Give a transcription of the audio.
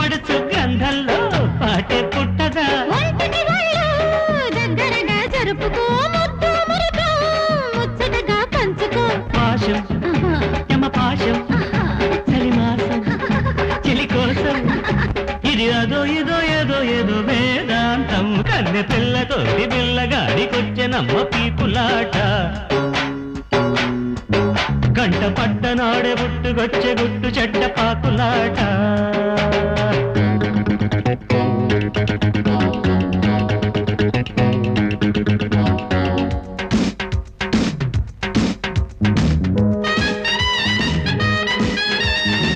పడుచు గ్రంథంలో పాటే పుట్టదా? జరుపుకో ముచ్చటగా పంచుకో. పాశం యమ పాశం. చలిమాసం చెలి కోసం. ఇది అదో ఇదో ఏదో ఏదో వేదాంతం. కన్నె పిల్లగాడికొచ్చెనమ్మ పీపులాట. గంట పడ్డ నాడే బుట్టు గుట్టుకొచ్చే గుట్టు చెడ్డ పాకులాట.